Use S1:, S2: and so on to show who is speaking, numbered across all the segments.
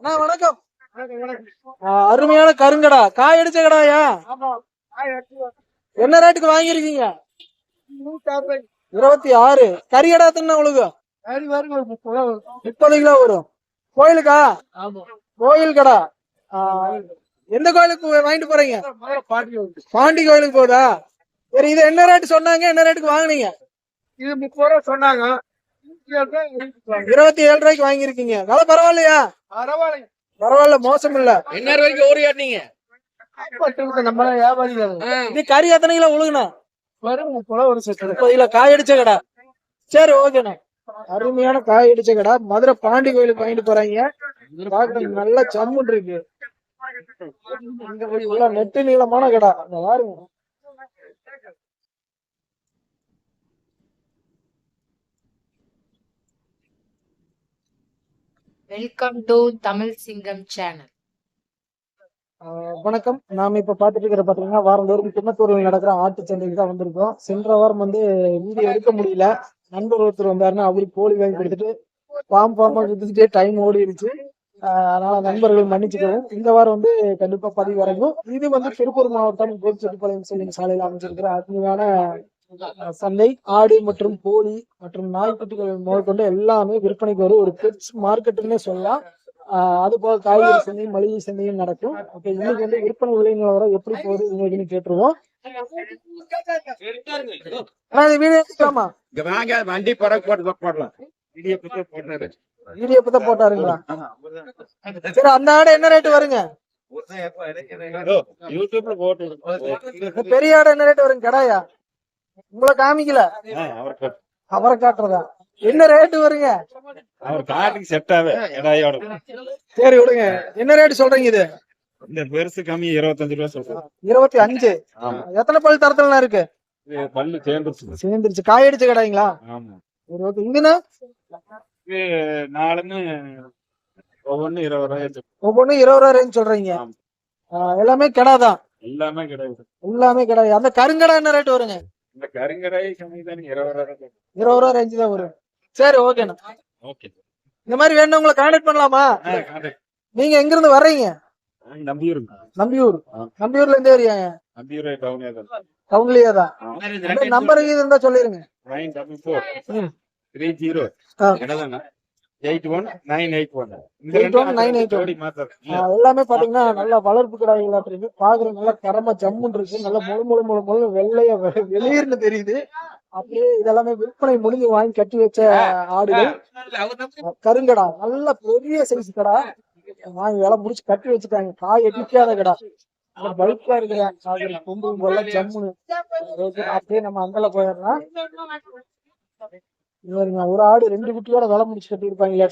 S1: அண்ணா வணக்கம். அருமையான கருங்கடா. காய் அடிச்ச கடாயா என்ன ரேட்டுக்கு வாங்கியிருக்கீங்க? இருபத்தி ஆறு கறியடா தின்ன உங்களுக்கு? முப்பது கிலோ வரும். கோயிலுக்கா? கோயில் கடா. எந்த கோயிலுக்கு வாங்கிட்டு போறீங்க? பாண்டி கோயிலுக்கு போகுதா சரி இது என்ன ரேட் சொன்னாங்க? என்ன ரேட்டுக்கு வாங்குனீங்க?
S2: இது முப்பது ரூபா சொன்னாங்க.
S1: இருபத்தி ஏழு ரூபாய்க்கு வாங்கியிருக்கீங்க. விலை பரவாயில்லையா?
S2: பரவாயில்ல.
S1: பரவாயில்ல மோசம் இல்ல.
S3: என்ன வரைக்கும் ஓடி ஆட்டினீங்க.
S2: நம்ம வியாபாரிகள்
S1: இது கறி எத்தனை கிலோ உழுகுண்ணா
S2: வரும் முப்பது ஒரு செட்டு
S1: காய் அடிச்ச கடை. சரி ஓகேண்ணா அருமையான காய் அடிச்ச கடை. மதுரை பாண்டி கோயிலுக்கு வாங்கிட்டு போறாங்க. நல்ல சம்முன் இருக்கு. இங்க போய் உள்ள நெட்டு நீளமான கடை. பாருங்க
S4: வெல்கம் டு தமிழ் சிங்கம் சேனல்
S1: ஆஹ் வணக்கம். நாம இப்ப பாத்துட்டு இருக்கிற பாத்தீங்கன்னா வாரந்தோறும் குன்னத்தூரில் நடக்கிற ஆட்டு சந்தைக்கு தான் வந்திருக்கோம். சென்ற வாரம் வந்து வீடியோ எடுக்க முடியல. நண்பர் ஒருத்தர் வந்தாருன்னா அவருக்கு கோழி வாங்கி கொடுத்துட்டு பாம் பாம்பா கொடுத்துட்டே டைம் ஓடிடுச்சு. அதனால நண்பர்கள் மன்னிச்சுக்கவும். இந்த வாரம் வந்து கண்டிப்பா பதிவு வரைக்கும் இது வந்து திருப்பூர் மாவட்டம் கோபிச்செட்டிப்பாளையம் செல்லும் சாலையில் அமைஞ்சிருக்கிற அருமையான சந்தை ஆடு மற்றும் கோழி மற்றும் நாய்க்குட்டிகள் முதற்கொண்டு எல்லாமே விற்பனைக்கு வரும். ஒரு பெட்ஸ் மார்க்கெட்டுன்னே சொல்லலாம். அது போக காய்கறி சந்தையும் மளிகை சந்தையும் நடக்கும். ஓகே இன்னைக்கு வந்து விற்பனை விலை நிலவரம் எப்படி போகுது இன்னைக்குன்னு கேட்டுருவோம்.
S3: வண்டி போடலாம். வீடியோ
S1: போட்டாருங்களா? சரி அந்த ஆடு என்ன ரேட் வருங்க? பெரிய ஆடு என்ன ரேட் வருங்க? கடாயா? உங்களை காமிக்கல. அவரை காட்டுறதா? என்ன ரேட் வருங்க?
S3: அவர் காட்டுக்கு செட் ஆவே இடையோட
S1: சரி விடுங்க. என்ன ரேட் சொல்றீங்க இது?
S3: இந்த பெருசு கம்மி இருபத்தஞ்சு ரூபா சொல்றேன்
S1: இருபத்தி அஞ்சு.
S3: ஆமா.
S1: எத்தனை பல் தரத்துல இருக்கு?
S3: பல்லு சேர்ந்துருச்சு.
S1: சேர்ந்துருச்சு. காய் அடிச்ச கடாய்ங்களா?
S3: ஆமா.
S1: ஓகே இங்கண்ணா
S3: நாலுன்னு ஒவ்வொன்னு இருபது ரூபாய்
S1: ஒவ்வொன்றும் இருபது ரூபா ரேஞ்ச் சொல்றீங்க. எல்லாமே கிடாதான்
S3: எல்லாமே கிடையாது
S1: எல்லாமே கிடாது அந்த கருங்கடா என்ன ரேட் வருங்க?
S3: இந்த கருங்கடை கம்மி தானே? இருபது ரூபாய்
S1: இருபது ரூபா ரேஞ்சு தான் வரும் சரி ஓகேண்ணா
S3: ஓகே
S1: இந்த மாதிரி வேணும் உங்களை கான்டாக்ட் பண்ணலாமா? நீங்க எங்க இருந்து வர்றீங்க
S3: நம்பியூர்.
S1: நம்பியூர். நம்பியூர்ல இருந்து ஏரியாங்க
S3: நம்பியூர் டவுனே தான்.
S1: டவுன்லயே தான். நம்பர் இருந்தா சொல்லிருங்க.
S3: Nine double four. Three zero. Eight one nine eight one.
S1: 81, 981.
S3: ஜோடி மாத்தம்
S1: ஆ, எல்லாமே பாத்தீங்கன்னா நல்ல வளர்ப்பு கிடாய்களா இருக்கு பாக்குற நல்ல தரமா ஜம்முன்னு இருக்கு. நல்ல முழு முழு முழு முழு வெள்ளைய வெளியர்னு தெரியுது. அப்படியே இதெல்லாமே விற்பனை முடிஞ்சு வாங்கி கட்டி வச்ச ஆடுகள். கருங்கடா. நல்ல பெரிய சைஸ் கடா. வாங்கி வேலை முடிச்சு கட்டி வச்சுட்டாங்க. காய் எட்டிக்காத கடா. பல்கா இருக்கிற கொம்பு போல ஜம்முன்னு. அப்படியே நம்ம அங்கல போயிடலாம். இவருங்க ஒரு ஆடு ரெண்டு குட்டியோட வேலை முடிச்சு கட்டி இருப்பாங்களா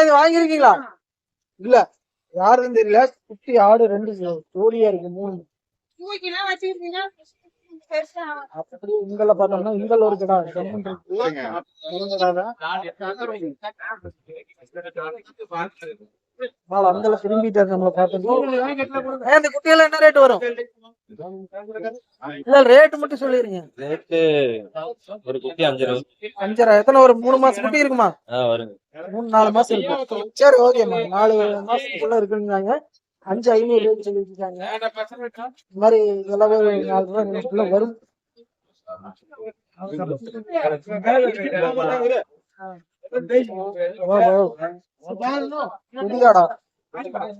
S1: இது வாங்கிருக்கீங்களா இல்ல யாருன்னு தெரியல. குட்டி ஆடு ரெண்டு ஜோடியா இருக்கு மூணு. அப்படியே இங்கல பார்த்தோம்னா இங்கல ஒரு கடா ஜம்முன்னு அங்கல திரும்பிட்டாரு நம்மள இந்த குட்டியெல்லாம் என்ன ரேட் வரும்? இல்ல ரேட் மட்டும் சொல்லிருங்க.
S5: ஒரு குட்டி
S1: அஞ்சரை. எத்தனை ஒரு மூணு மாசம் குட்டி இருக்குமா? மூணு நாலு மாசம் இருக்கும் சரி ஓகேம்மா நாலு மாசத்துக்குள்ள இருக்குன்னாங்க அஞ்சு ஐநூறு ரேட் சொல்லிருக்காங்க இந்த மாதிரி இதெல்லாம் நாலு வரும்.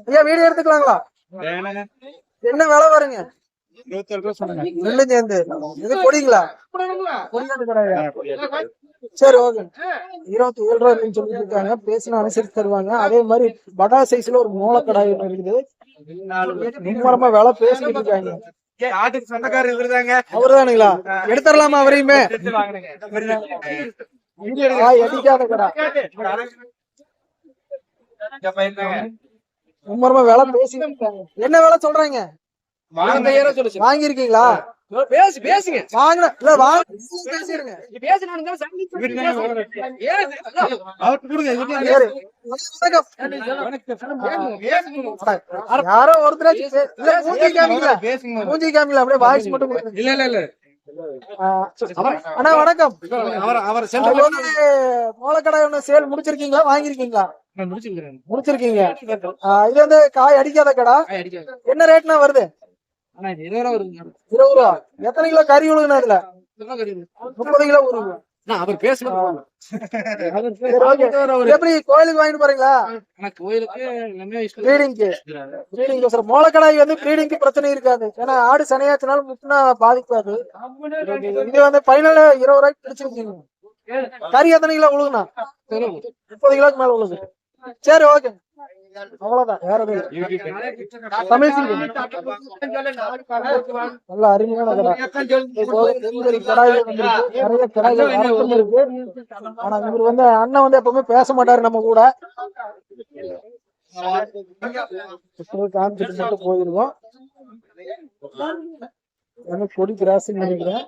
S1: ஐயா வீடியோ எடுத்துக்கலாங்களா என்ன வேலை வருங்க
S3: இருபத்தேழு
S1: சேர்ந்து இது கொடிங்களா சரி ஓகே இருபத்தி ஏழு ரூபா அப்படின்னு சொல்லிட்டு இருக்காங்க பேசினா அனுசரித்து தருவாங்க அதே மாதிரி படா சைஸ்ல ஒரு மூலக்கடாய் ஒண்ணு இருக்குது மும்மரமா வேலை பேசிட்டு இருக்காங்க
S2: ஆட்டுக்கு சொந்தக்காரர் இவருதாங்க
S1: அவர்தானுங்களா எடுத்துடலாமா அவரையுமே மும்மரமா விலை இருக்காங்க. என்ன விலை சொல்றாங்க? வாங்கியிருக்கீங்களா?
S2: பேசு பேசுங்க.
S1: வாங்கின இல்ல வாங்க பேசிருங்க. யாரோ இல்ல மூஞ்சி காமிக்கல. மூஞ்சி காமிக்கல அப்படியே வாய்ஸ் மட்டும்.
S2: இல்ல இல்ல இல்ல.
S1: அண்ணா வணக்கம். மூலக்கடை ஒண்ணு சேல் முடிச்சிருக்கீங்களா? வாங்கிருக்கீங்களா முடிச்சிருக்கீங்க. இது வந்து காய் அடிக்காத கடா. என்ன ரேட்னா வருது?
S2: இருபது ரூபா
S1: எத்தனை கிலோ கறி உழுகுனா இதுல. முப்பது கிலோ
S2: நான் அவர்
S1: எப்படி கோயிலுக்கு வாங்கிட்டு போறீங்களா?
S2: கோயிலுக்கு
S1: ப்ரீடிங்க்கு. சார் மோளக்கடாய் வந்து ப்ரீடிங்க்கு பிரச்சனை இருக்காது. ஏன்னா ஆடு சனியாச்சுனாலும் முட்டினா பாதிக்காது. இது வந்து பைனல் இருபது ரூபாய்க்கு பிடிச்சிருக்கீங்க கறி எத்தனை கிலோ உழுகுனா முப்பது கிலோக்கு மேல சரி ஓகே. அவ்வளவுதான் வேற. தமிழ் நல்ல அருமையான. நிறைய இருக்கு. ஆனா இவர் வந்து அண்ணன் வந்து எப்பவுமே பேச மாட்டாரு நம்ம கூட. காமிச்சிட்டு மட்டும் போயிருக்கோம் எனக்கு கொடி கிராசிங் நினைக்கிறேன்.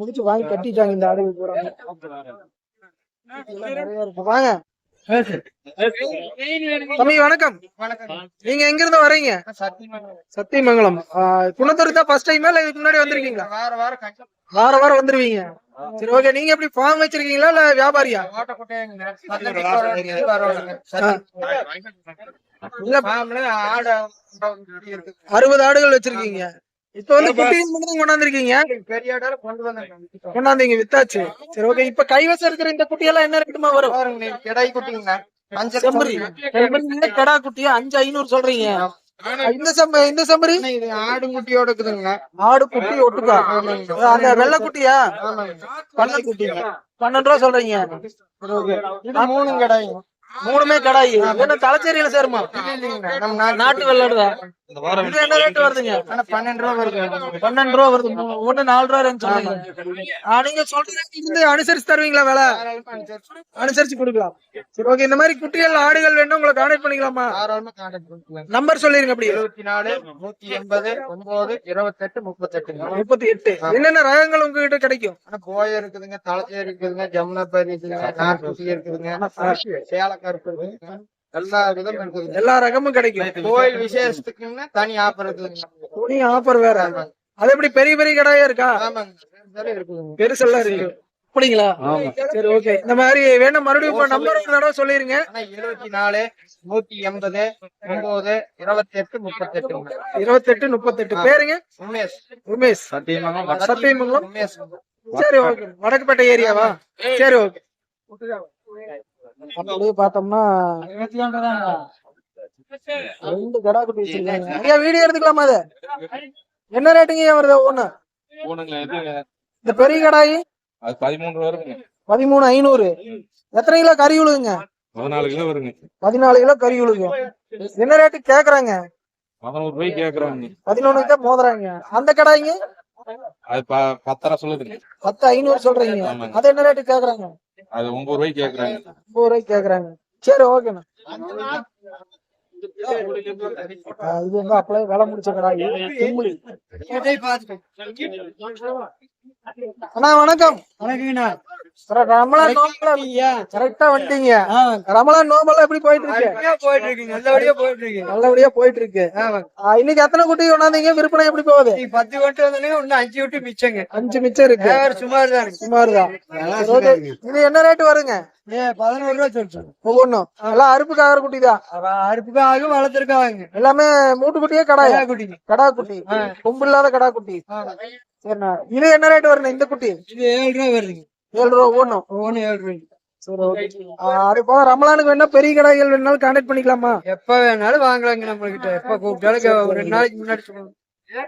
S1: முடிச்சு வாங்கி கட்டிட்டாங்க இந்த நிறைய இருக்கு வாங்க. தம்பி வணக்கம். நீங்க எங்க இருந்து வரீங்க? சத்தியமங்கலம். குணத்தூர் தான் ஃபர்ஸ்ட் டைமா இல்ல இதுக்கு முன்னாடி வந்திருக்கீங்களா?
S2: வார வாரம்
S1: வார வாரம் வந்துருவீங்க. சரி ஓகே நீங்க எப்படி ஃபார்ம் வச்சிருக்கீங்களா இல்ல வியாபாரியா? அறுபது ஆடுகள் வச்சிருக்கீங்க. இப்ப வந்து குட்டிகள் மட்டும் தான் கொண்டாந்துருக்கீங்க?
S2: பெரிய ஆடால கொண்டு வந்தாங்க
S1: கொண்டாந்தீங்க வித்தாச்சு. சரி ஓகே இப்ப கைவசம் இருக்கிற இந்த குட்டியெல்லாம் என்ன ரேட்டுமா வரும்?
S2: கிடாய் குட்டிங்க. அஞ்சு
S1: செம்பரி. கடா குட்டியா அஞ்சு ஐநூறு சொல்றீங்க. இந்த செம்ப இந்த செம்பரி?
S2: இது ஆடு குட்டியோட இருக்குதுங்க
S1: ஆடு குட்டி ஒட்டுக்கா அந்த வெள்ளை குட்டியா? பண்ண குட்டி பன்னெண்டு ரூபா சொல்றீங்க.
S2: மூணு கிடாய்.
S1: மூணுமே கடாய். என்ன தலைச்சேரியில சேருமா?
S2: நம்ம நாட்டு
S1: வெள்ளாடுதான் என்ன ரேட் வருதுங்க.
S2: ஆனா பன்னெண்டு ரூபா வருது.
S1: பன்னெண்டு ரூபா வருது. ஒண்ணு நாலு ரூபா ஆ, நீங்க சொல்ற rate இருந்து அனுசரிச்சு தருவீங்களா வேலை? அனுசரிச்சு கொடுக்கலாம். சரி ஓகே இந்த மாதிரி குட்டிகள் ஆடுகள் வேணும் உங்களை கான்டாக்ட் பண்ணிக்கலாமா? நம்பர் சொல்லிருங்க அப்படி
S2: இருபத்தி நாலு நூத்தி எண்பது ஒன்பது இருபத்தெட்டு முப்பத்தெட்டுங்க.
S1: முப்பத்தி எட்டு. என்னென்ன ரகங்கள் உங்ககிட்ட கிடைக்கும்?
S2: ஆனா போய இருக்குதுங்க தலைச்சேரி இருக்குதுங்க ஜமுனாபாரி இருக்குதுங்க நார்குட்டி இருக்குதுங்க சேலக்கார் இருக்குதுங்க. எல்லா
S1: ரகமும் கிடைக்கும்.
S2: கோயில் விசேஷத்துக்குங்க தனி ஆஃபர் இருக்குதுங்க
S1: துணி ஆஃபர் வேற. அது எப்படி பெரிய பெரிய கடாயா இருக்கா? பெருசெல்லாம் இருக்கு. அப்படிங்களா? சரி ஓகே இந்த மாதிரி வேணும் மறுபடியும் இப்ப நம்பர் ஒரு தடவை சொல்லிருங்க.
S2: இருபத்தி நாலு நூத்தி எண்பது ஒன்பது இருபத்தி எட்டு
S1: இருபத்தெட்டு முப்பத்தெட்டு. பேருங்க?
S2: உமேஷ்.
S1: உமேஷ்.
S3: சத்தியமங்கலம்.
S1: சத்தியமங்கலம்.
S2: உமேஷ்
S1: சரி ஓகே வடக்குப்பேட்டை ஏரியாவா? சரி ஓகே அப்படியே பார்த்தோம்னா ரெண்டு கடா குட்டி வச்சிருக்காங்க ஐயா வீடியோ எடுத்துக்கலாமா அது என்ன ரேட்டுங்க வருது? ஒண்ணு. இந்த பெரிய கடாயி?
S5: அது பதிமூணு வருங்க.
S1: பதிமூணு ஐநூறு. எத்தனை கிலோ கறி உழுகுங்க?
S5: பதினாலு கிலோ வருங்க.
S1: பதினாலு கிலோ கறி உழுகு என்ன ரேட்டு கேக்குறாங்க?
S5: பதினோரு ரூபாய்க்கு கேக்குறாங்க.
S1: பதினொன்னுக்கு தான் மோதுறாங்க. அந்த கடாய்ங்க?
S5: அது பத்தரை சொல்லுதுங்க
S1: பத்து ஐநூறு சொல்றீங்க. அது என்ன ரேட்டு கேக்குறாங்க?
S5: அது ஒன்பது ரூபாய்க்கு கேக்குறாங்க.
S1: முப்பது ரூபாய்க்கு கேக்குறாங்க. சரி ஓகேண்ணா இது வந்து அப்பளே விலை முடிச்ச கடாய் செம்புலி. அண்ணா வணக்கம். அப்புறம் ரமலான் கரெக்டா வந்துட்டீங்க ரமலான் நோம்பெல்லாம் எப்படி போயிட்டு இருக்கு?
S2: போயிட்டு இருக்கு. நல்லபடியா போயிட்டு இருக்கு.
S1: நல்லபடியா போயிட்டு இருக்கு. இன்னைக்கு எத்தனை குட்டி கொண்டாந்தீங்க? விற்பனை எப்படி போகுது?
S2: நீ பத்து விட்டு வந்தனே இன்னும் அஞ்சு விட்டு மிச்சங்க.
S1: அஞ்சு மிச்சம் இருக்கு.
S2: சுமார் தான் இருக்கு.
S1: சுமார் தான். இது என்ன ரேட் வருங்க?
S2: ஏ பதினோரு ரூபா சொல்லிட்டு
S1: ஒவ்வொன்றும். எல்லாம் அறுப்புக்கு ஆகிற குட்டி தான்.
S2: அறுப்புக்கு ஆகும் வளர்த்துருக்காங்க.
S1: எல்லாமே மூட்டு குட்டியே கடாயா?
S2: குட்டிங்க
S1: கடா குட்டி. கொம்பு இல்லாத கடா குட்டி. சரிண்ணா இது என்ன ரேட் வருண்ணா இந்த குட்டி?
S2: இது ஏழு ரூபா வருதுங்க.
S1: ஏழு ரூபா ஒவ்வொன்றும்
S2: ஒவ்வொன்னு ஏழு ரூபாய்க்கு
S1: சரி ஓகே அது போக ரமலானுக்கு வேணா பெரிய கடாய்கள் வேணாலும் கான்டாக்ட் பண்ணிக்கலாமா?
S2: எப்ப வேணாலும் வாங்கலாங்க நம்ம கிட்ட எப்ப கூப்பிட்டாலும் ரெண்டு நாளைக்கு முன்னாடி சொல்லுங்க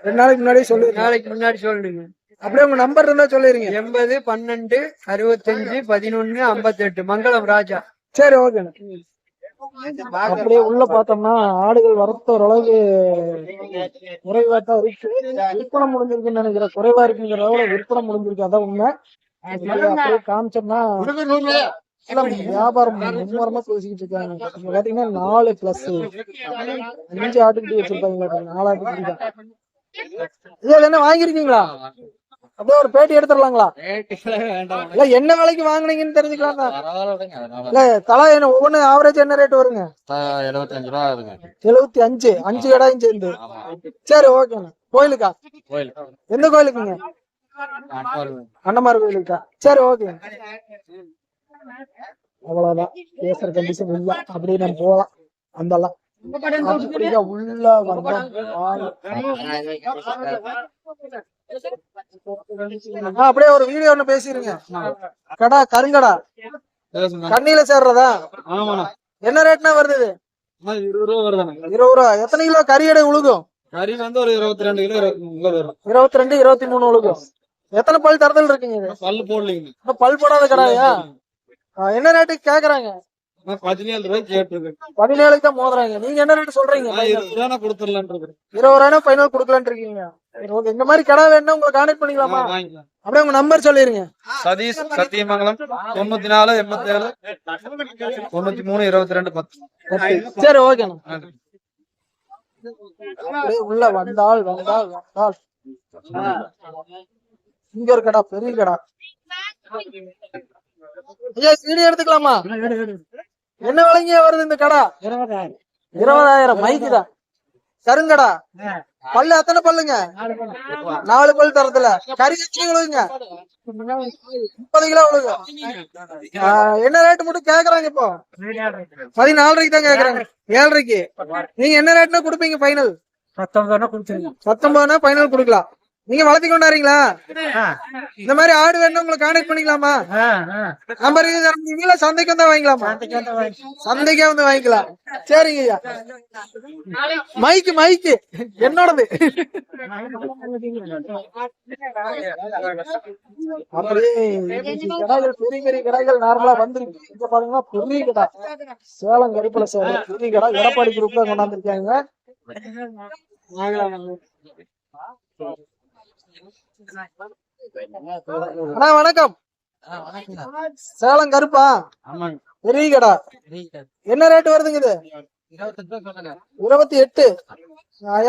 S1: ரெண்டு நாளைக்கு முன்னாடியே
S2: ஒரு
S1: சொல்லுங்க
S2: நாளைக்கு முன்னாடி சொல்லிடுங்க.
S1: அப்படியே உங்க நம்பர் இருந்தா சொல்லிருங்க
S2: எண்பது பன்னெண்டு அறுபத்தஞ்சு பதினொன்னு ஐம்பத்தெட்டு மங்களம் ராஜா.
S1: சரி ஓகே அப்படியே உள்ள பார்த்தோம்னா ஆடுகள் வரத்து ஓரளவு குறைவா தான் இருக்கு. விற்பனை முடிஞ்சிருக்குன்னு நினைக்கிறேன். குறைவா இருக்குங்கிறத விட விற்பனை முடிஞ்சிருக்கு. அதான் உண்மை. காமிச்சோம்னா வியாபாரம் மும்முரமா பேசிக்கிட்டு இருக்காங்க. இங்க பாத்தீங்கன்னா நாலு பிளஸ் அஞ்சு ஆட்டுக்குட்டி வச்சிருக்காங்க நாலு ஆட்டுக்குட்டி தான். இது என்ன வாங்கிருக்கீங்களா அப்படியே ஒரு பேட்டி எடுத்துடலாங்களா? இல்ல என்ன விலைக்கு வாங்குனீங்கன்னு தெரிஞ்சுக்கலாம் இல்ல தலா என்ன ஒவ்வொன்னு ஆவரேஜ் என்ன ரேட் வருங்க?
S5: எழுபத்தஞ்சு ரூபா ஆகுதுங்க.
S1: எழுபத்தி அஞ்சு அஞ்சு கடாயும் சேர்ந்து. சரி ஓகேண்ணா கோயிலுக்கா?
S5: கோயில்
S1: எந்த கோயிலுக்குங்க? அண்ணமார் கோயிலுக்கா? சரி ஓகே. அவ்வளவுதான். பேசுற கண்டிஷன் இல்ல. அப்படியே நம்ம போகலாம் அந்தலாம் அப்படியே உள்ள வந்தோம் அப்படியே ஒரு வீடியோ ஒண்ணு பேசிருங்க. கடா கருங்கடா. கண்ணில சேர்றதா? என்ன ரேட்னா வருது?
S2: இருபது ரூபா வருதாண்ணா.
S1: இருபது ரூபா. எத்தனை கிலோ கறி எடை உழுகும்?
S2: கறி வந்து ஒரு இருபத்தி ரெண்டு கிலோ இருபத்தி
S1: ரெண்டு இருபத்தி மூணு உழுகும். எத்தனை பல் தரதல் இருக்குங்க இது?
S2: பல்லு போடலைங்க.
S1: பல் போடாத கடாயா? என்ன ரேட்டுக்கு கேக்குறாங்க?
S2: பதினேழு ரூபாய்க்கு கேட்டிருக்கேன்.
S1: பதினேழுக்கு தான் மோதுறாங்க. நீங்க என்ன ரேட் சொல்றீங்க?
S2: இருபது ரூபா கொடுத்துடலான் இருக்கேன்
S1: இருபது ரூபாய் ஃபைனல் கொடுக்கலாம்னு இருக்கீங்க. சரி, okay. இந்த மாதிரி கடை வேணும்னா உங்களை கான்டாக்ட் பண்ணிக்கலாமா? அப்படியே உங்க நம்பர் சொல்லிருங்க.
S2: சதீஷ் சத்தியமங்கலம் தொண்ணூத்தி நாலு எண்பத்தி ஏழு தொண்ணூத்தி மூணு இருபத்தி ரெண்டு பத்து
S1: சரி ஓகேண்ணா உள்ள வந்தால் வந்தால் வந்தால். இங்க ஒரு கடை பெரிய கடை ஐயா சீடி எடுத்துக்கலாமா? என்ன விலைங்க வருது இந்த கடை? இருபதாயிரம். மைக்கு தான். கருங்கடா. பல்லு எத்தனை பல்லுங்க? நாலு பல் தரத்துல. கறி எத்தனை விழுகுங்க முப்பது கிலோ விழுகு ஆஹ், என்ன ரேட் மட்டும் கேக்குறாங்க இப்போ? பதினாலரைக்கு தான் கேக்குறாங்க. ஏழரைக்கு. நீங்க என்ன ரேட்னா கொடுப்பீங்க ஃபைனல் பத்தொன்பதுனா ஃபைனல் கொடுக்கலாம். நீங்க வளர்த்தி கொண்டாடுறீங்களா? இந்த மாதிரி ஆடு வேணும் உங்களை கான்டாக்ட் பண்ணிக்கலாமா? நம்பர் இது தரீங்களா சந்தைக்கு வந்தா வாங்கிக்கலாமா? சந்தைக்கே வந்து வாங்கிக்கலாம். சரிங்க ஐயா. மைக்கு மைக்கு என்னோடது. பெரிய பெரிய கடாய்கள் நார்மலா வந்திருக்கு. இங்க பாருங்கன்னா பெரிய கடா. சேலம் கருப்புல சேலம் பெரிய கடா. எடப்பாடி குரூப் தான் கொண்டாந்துருக்காங்க. அண்ணா வணக்கம். சேலம் கருப்பா? பெரிய கடா என்ன ரேட் வருதுங்க இது? இருபத்தி எட்டு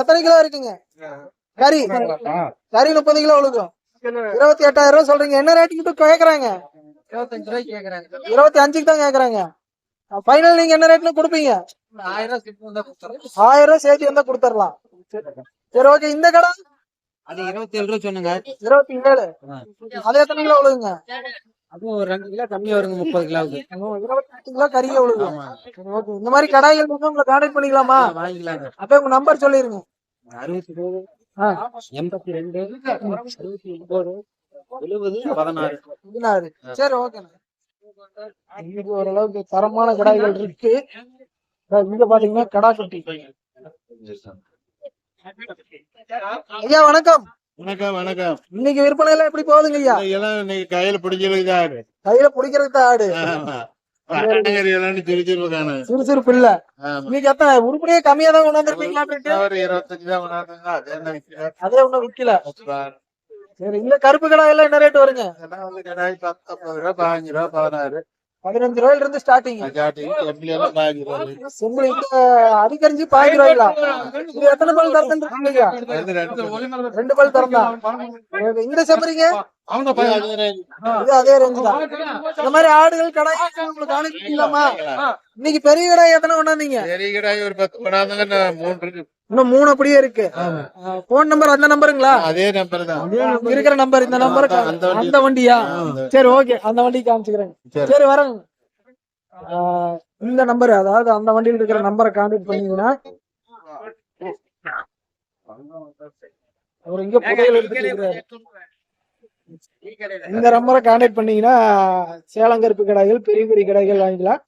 S1: எத்தனை கிலோ இருக்குங்க? கறி. கறி முப்பது கிலோ விழுக்கும் இருபத்தி எட்டாயிரம் ரூபாய் சொல்றீங்க. என்ன ரேட்டுக்கு கேக்குறாங்க? இருபத்தி அஞ்சுக்கு தான் கேக்குறாங்க. ஃபைனல் நீங்க என்ன ரேட்ல கொடுப்பீங்க?
S2: ஆயிரம் ரூபாய்
S1: சேர்த்து வந்தா கொடுத்துடலாம். சரி ஓகே இந்த கடை?
S2: அது இருபத்தி ஏழு ரூபாய் சொன்னங்க.
S1: இருபத்தி ஏழு அது எத்தனை கிலோ விழுகுங்க?
S2: அதுவும் ஒரு ரெண்டு கிலோ கம்மியா வருங்க முப்பது கிலோவுக்கு
S1: இருபத்தி எட்டு கிலோ கறியே okay. இந்த மாதிரி கடாய்கள் வந்து உங்களை கான்டாக்ட் பண்ணிக்கலாமா?
S2: வாங்கிக்கலாங்க
S1: அப்ப உங்க நம்பர் சொல்லிருங்க.
S2: அறுபத்தி. எண்பத்தி ரெண்டு அறுபத்தி ஒன்பது எழுபது பதினாறு.
S1: பதினாறு சரி ஓகேண்ணா இங்க ஓரளவுக்கு தரமான கடாய்கள் இருக்கு. இங்க பாத்தீங்கன்னா கடா குட்டி. ஐயா வணக்கம்.
S3: வணக்கம் வணக்கம்.
S1: இன்னைக்கு விற்பனை எல்லாம் எப்படி போகுதுங்க ஐயா?
S3: எல்லாம் இன்னைக்கு கையில பிடிச்சிருக்காரு
S1: கையில பிடிக்கிறது தான் ஆடு.
S3: எல்லாம்
S1: சுறுசுறுப்பு இல்ல
S3: ஆமா.
S1: இன்னைக்கு எத்தனை? உருப்படியே கம்மியா தான்
S3: ஒரு இருபத்தஞ்சு தான் கொண்டாடுங்க அது
S1: ஒண்ணும் விக்கல. சரி இந்த கருப்பு கடை எல்லாம் என்ன ரேட் வருங்க?
S3: இதெல்லாம் வந்து கடாய் பத்தொன்பது ரூபா பதினஞ்சு ரூபா பதினாறு.
S1: பதினஞ்சு ரூபாயில இருந்து ஸ்டார்டிங் இந்த அடிக்கரிஞ்சு பாஞ்சு இது எத்தனை பல் தரத்துன்னு இருக்கீங்க
S3: ரெண்டு
S1: பல் இந்த செம்பரிங்க இது அதே ரேஞ்சு தான். இந்த மாதிரி ஆடுகள் கடை உங்களுக்கு அனுப்பிக்கலாமா இன்னைக்கு பெரிய கடை எத்தனை கொண்டாந்தீங்க?
S3: பெரிய கடாய் ஒரு பத்து கொண்டாந்துங்க இருக்கு
S1: இன்னும் மூணு அப்படியே இருக்கு. போன் நம்பர் அந்த நம்பருங்களா
S3: அதே நம்பர் தான்.
S1: இருக்கிற நம்பர் இந்த நம்பர்
S3: அந்த வண்டி.
S1: அந்த வண்டியா? சரி ஓகே அந்த வண்டி காமிச்சுக்கிறேன்.
S3: சரி.
S1: வரேங்க ஆஹ் இந்த நம்பர் அதாவது அந்த வண்டியில் இருக்கிற நம்பரை கான்டாக்ட் பண்ணீங்கன்னா அவர் இங்க புதையல் எடுத்துட்டு. இந்த நம்பரை கான்டாக்ட் பண்ணீங்கன்னா சேலம் கருப்பு கடைகள் பெரிய பெரிய கடைகள் வாங்கிக்கலாம்.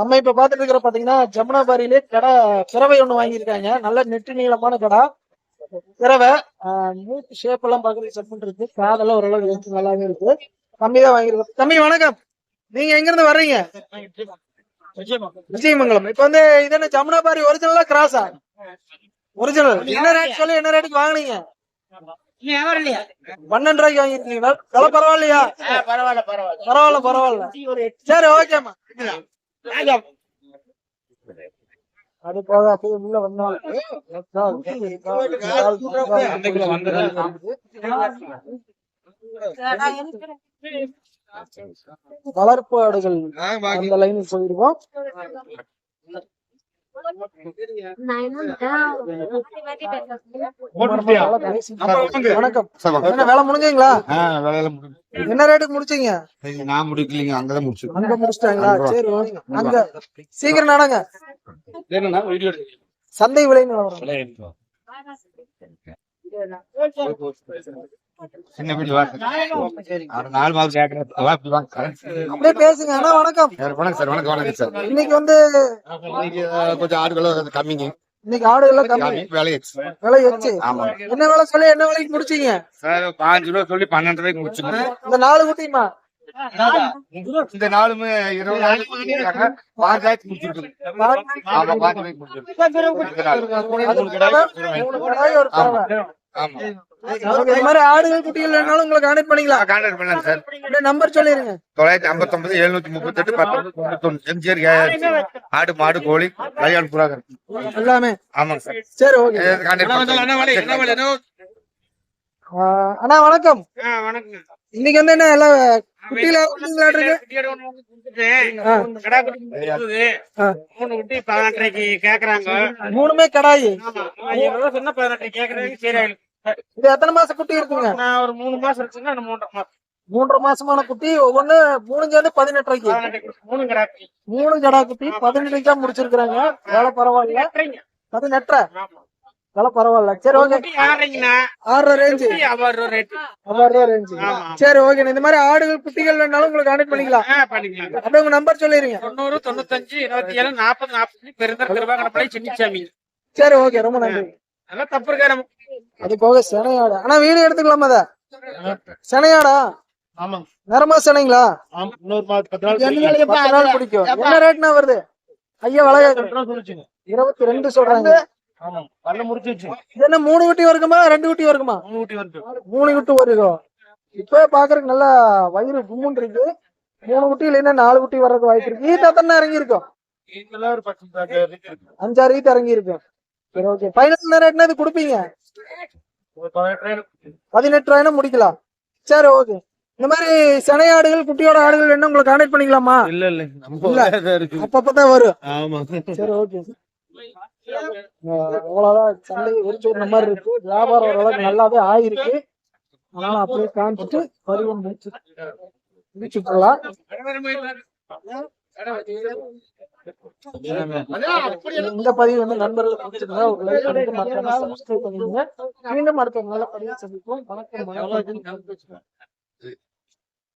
S1: நம்ம இப்ப பாத்துட்டு இருக்கிற பாத்தீங்கன்னா ஜமுனாபாரியிலே கடை பிறவை ஒண்ணு வாங்கியிருக்காங்க. நல்ல நெட்டு நீளமான கடை. பிறவை மூக்கு ஷேப் எல்லாம் பாக்குறது செட் இருக்கு காதெல்லாம் ஓரளவுக்கு நல்லாவே இருக்கு. தம்பி தான் வாங்கியிருக்கோம். தம்பி வணக்கம். நீங்க எங்க இருந்து வர்றீங்க? விஜயமங்கலம். இப்ப வந்து இது என்ன ஜமுனாபாரி ஒரிஜினலா கிராஸா ஒரிஜினல் என்ன ரேட் சொல்லி என்ன ரேட்டுக்கு வாங்குனீங்க? பன்னெண்டு ரூபாய்க்கு வாங்கிருக்கீங்களா விலை பரவாயில்லையா? பரவாயில்ல பரவாயில்ல. சரி ஓகேம்மா அது போக அப்படியே உள்ள வந்தோம் வளர்ப்பு ஆடுகள் அந்த லைனுக்கு போயிருக்கோம். வணக்கம் என்ன வேலை முடிஞ்சீங்களா. என்ன ரேட்டுக்கு முடிச்சீங்க?
S3: நான் முடிக்கலைங்க அங்கதான் முடிச்சு.
S1: அங்க முடிச்சிட்டாங்களா? சரி. அங்க சீக்கிரம் நடங்க. சந்தை விலை நிலவரம். பேசுங்க. அண்ணா வணக்கம்.
S3: வணக்கம் சார் வணக்கம் வணக்கம் சார்.
S1: இன்னைக்கு வந்து
S3: கொஞ்சம் ஆடுகளும் கம்மிங்க
S1: இன்னைக்கு ஆடு எல்லாம் கம்மி.
S3: விலையாச்சு
S1: விலை வச்சு
S3: ஆமா.
S1: என்ன விலை சொல்லி என்ன விலைக்கு முடிச்சீங்க?
S3: சார் பாஞ்சு ரூபா சொல்லி பன்னெண்டு ரூபாய்க்கு முடிச்சுங்க.
S1: இந்த நாலு குட்டிமா
S3: இந்த நாளுமே இருபது நாளைக்கு பாஞ்சாயிரத்து முடிச்சிருக்கு ஆமா பாஞ்சு ரூபாய்க்கு முடிச்சிருக்கு ஆமா
S1: மாதிரி ஆடுகள் குட்டிகள் வேணாலும் உங்களை கான்டெக்ட் பண்ணிக்கலாம்
S3: கான்டாக்ட் பண்ணலாம் சார்
S1: அப்படியே நம்பர் சொல்லிருங்க
S3: தொள்ளாயிரத்தி ஐம்பத்தொன்பது எழுநூத்தி முப்பத்தெட்டு பத்தொன்பது தொண்ணூத்தி எம்ஜிஆர். ஆடு மாடு கோழி கல்யாண புறாக
S1: எல்லாமே
S3: ஆமாங்க சார்
S1: சரி ஓகே அண்ணா வணக்கம்
S2: வணக்கம்
S1: இன்னைக்கு வந்து என்ன எல்லாம் குட்டியில மூணுமே கடாயி
S2: சொன்னா பதினெட்டு கேக்குறாங்க சரி
S1: இது எத்தனை மாசம் குட்டி இருக்குங்க?
S2: நான் ஒரு மூணு மாசம் இருக்குங்க மூன்றரை மாசம்.
S1: மூன்றரை மாசமான குட்டி ஒவ்வொன்னு மூணு சேர்ந்து பதினெட்டரைக்கு
S2: பதினெட்டு மூணு கிடாக்கு
S1: மூணு கடா குட்டி பதினெட்டுக்கு தான் முடிச்சிருக்காங்க வேலை பரவாயில்ல. பதினெட்டரை வேலை பரவாயில்ல. சரி ஓகே. ஆறரை ரேஞ்சு.
S2: ரூபா
S1: ரேஞ்சு. சரி ஓகே. இந்த மாதிரி ஆடுகள் குட்டிகள் வேணாலும் உங்களுக்கு கான்டெக்ட் பண்ணிக்கலாம். அப்படியே உங்க நம்பர் சொல்லிருங்க
S2: தொண்ணூறு தொண்ணூத்தஞ்சு இருபத்தி ஏழு நாற்பது நாற்பது பெருந்தர் சின்னிச்சாமி.
S1: சரி ஓகே. ரொம்ப நன்றி.
S2: அதெல்லாம் தப்பு இருக்காரு
S1: அது போக சினையாடு. ஆனா வீடு எடுத்துக்கலாமா அத? சினையாடா?
S3: ஆமாங்க.
S1: நிறமா சினைங்களா?
S3: ஆமா இன்னொரு பத்து நாள்
S1: பத்து நாள் பிடிக்கும். என்ன ரேட்னா வருது? ஐயா விலை கேக்குறேன்.
S3: சொல்லிச்சுங்க.
S1: இருபத்தி ரெண்டு சொல்றாங்க. என்ன மூணு குட்டி வருக்குமா ரெண்டு குட்டி வருக்குமா?
S3: மூணு ஊட்டி வந்து
S1: மூணு குட்டி இப்ப பாக்குறதுக்கு நல்லா வயிறு கும்முன் இருக்கு. மூணு குட்டி இல்லைன்னா நாலு குட்டி வர்றதுக்கு வாய்ப்பு இருக்கு. ஈத்த தானே இறங்கி இருக்கும்
S3: இருக்கு.
S1: அஞ்சாறு ஈத்த இறங்கி இருக்கும் சரி ஓகே ஃபைனல் ரேட்னா இது கொடுப்பீங்க?
S3: பதினெட்டு ரூபாய்
S1: பதினெட்டு ரூபாய்னா முடிக்கலாம். சரி ஓகே இந்த மாதிரி சினை ஆடுகள் குட்டியோட ஆடுகள் என்ன உங்களுக்கு கான்டாக்ட் பண்ணிக்கலாமா?
S3: இல்ல இல்ல.
S1: அப்பப்பதான் வரும்.
S3: ஆமா.
S1: சரி ஓகே அவ்வளவுதான் சந்தை விரிச்சு விடுற மாதிரி இருக்கு. வியாபாரம் ஓரளவுக்கு நல்லாவே ஆயிருக்கு. அதனால அப்படியே காமிச்சிட்டு பருவம் முடிச்சு முடிச்சு விட்டுறலாம் இந்த பதிவு வந்து நண்பர்கள் பிடிச்சிருந்தா ஒரு லைக் பண்ணிட்டு சப்ஸ்கிரைப் பண்ணிடுங்க. மீண்டும் அடுத்த நல்ல பதிவு சந்திப்போம். வணக்கம்.